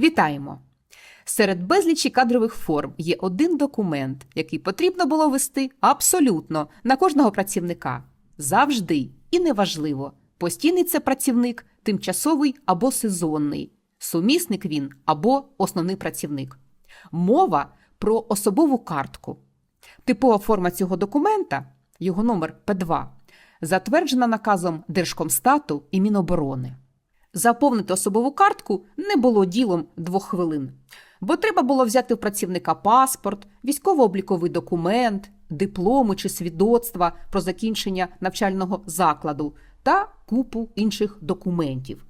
Вітаємо! Серед безлічі кадрових форм є один документ, який потрібно було вести абсолютно на кожного працівника. Завжди і неважливо, постійний це працівник, тимчасовий або сезонний, сумісник він або основний працівник. Мова про особову картку. Типова форма цього документа, його номер П2, затверджена наказом Держкомстату і Міноборони. Заповнити особову картку не було ділом двох хвилин, бо треба було взяти в працівника паспорт, військово-обліковий документ, дипломи чи свідоцтва про закінчення навчального закладу та купу інших документів.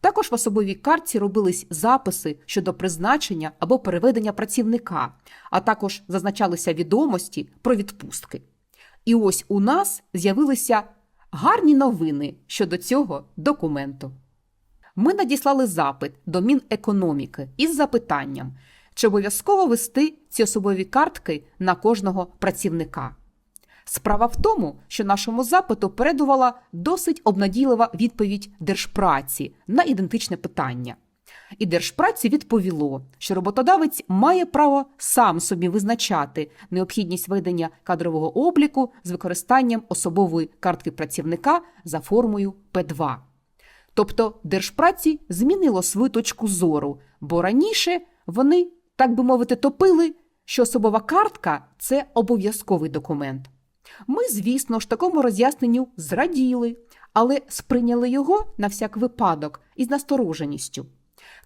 Також в особовій картці робились записи щодо призначення або переведення працівника, а також зазначалися відомості про відпустки. І ось у нас з'явилися гарні новини щодо цього документу. Ми надіслали запит до Мінекономіки із запитанням, чи обов'язково вести ці особові картки на кожного працівника. Справа в тому, що нашому запиту передувала досить обнадійлива відповідь Держпраці на ідентичне питання. І Держпраці відповіло, що роботодавець має право сам собі визначати необхідність ведення кадрового обліку з використанням особової картки працівника за формою П2. Тобто Держпраці змінило свою точку зору, бо раніше вони, так би мовити, топили, що особова картка це обов'язковий документ. Ми, звісно ж, такому роз'ясненню зраділи, але сприйняли його на всяк випадок із настороженістю.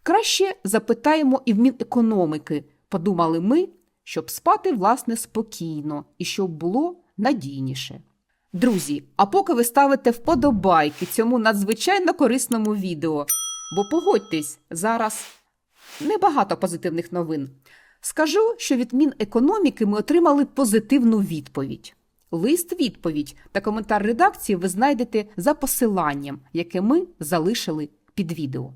Краще запитаємо і в Мінекономіки, подумали ми, щоб спати, власне, спокійно і щоб було надійніше. Друзі, а поки ви ставите вподобайки цьому надзвичайно корисному відео, бо погодьтесь, зараз небагато позитивних новин. Скажу, що від Мінекономіки ми отримали позитивну відповідь. Лист відповідь та коментар редакції ви знайдете за посиланням, яке ми залишили під відео.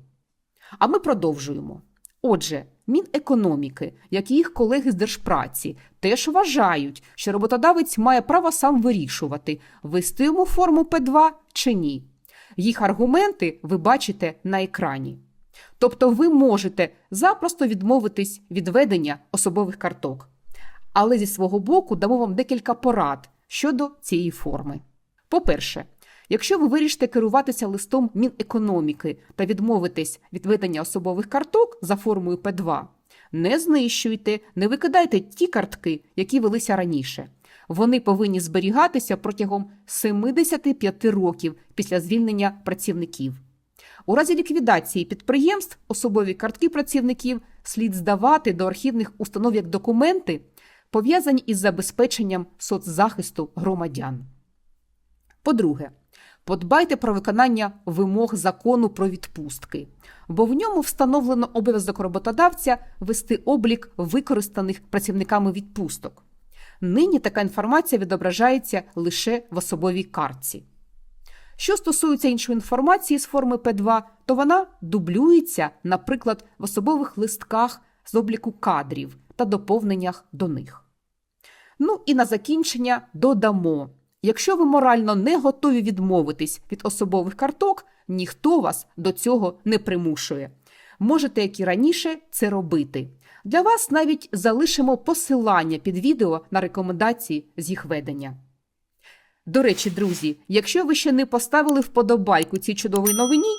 А ми продовжуємо. Отже, Мінекономіки, як і їх колеги з держпраці, теж вважають, що роботодавець має право сам вирішувати, вести йому форму П2 чи ні. Їх аргументи ви бачите на екрані. Тобто ви можете запросто відмовитись від ведення особових карток. Але зі свого боку дамо вам декілька порад щодо цієї форми. По-перше, Якщо ви вирішите керуватися листом Мінекономіки та відмовитесь від ведення особових карток за формою П2, не знищуйте, не викидайте ті картки, які велися раніше. Вони повинні зберігатися протягом 75 років після звільнення працівників. У разі ліквідації підприємств особові картки працівників слід здавати до архівних установ як документи, пов'язані із забезпеченням соцзахисту громадян. По-друге, Подбайте про виконання вимог закону про відпустки, бо в ньому встановлено обов'язок роботодавця вести облік використаних працівниками відпусток. Нині така інформація відображається лише в особовій картці. Що стосується іншої інформації з форми П2, то вона дублюється, наприклад, в особових листках з обліку кадрів та доповненнях до них. Ну і на закінчення додамо. Якщо ви морально не готові відмовитись від особових карток, ніхто вас до цього не примушує. Можете, як і раніше, це робити. Для вас навіть залишимо посилання під відео на рекомендації з їх ведення. До речі, друзі, якщо ви ще не поставили вподобайку цій чудовій новині,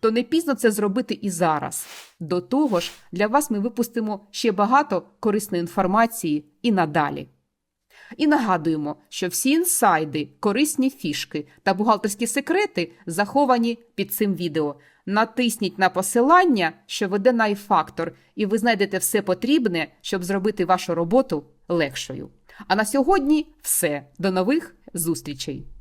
то не пізно це зробити і зараз. До того ж, для вас ми випустимо ще багато корисної інформації і надалі. І нагадуємо, що всі інсайди, корисні фішки та бухгалтерські секрети заховані під цим відео. Натисніть на посилання, що веде на iFactor, і ви знайдете все потрібне, щоб зробити вашу роботу легшою. А на сьогодні все. До нових зустрічей!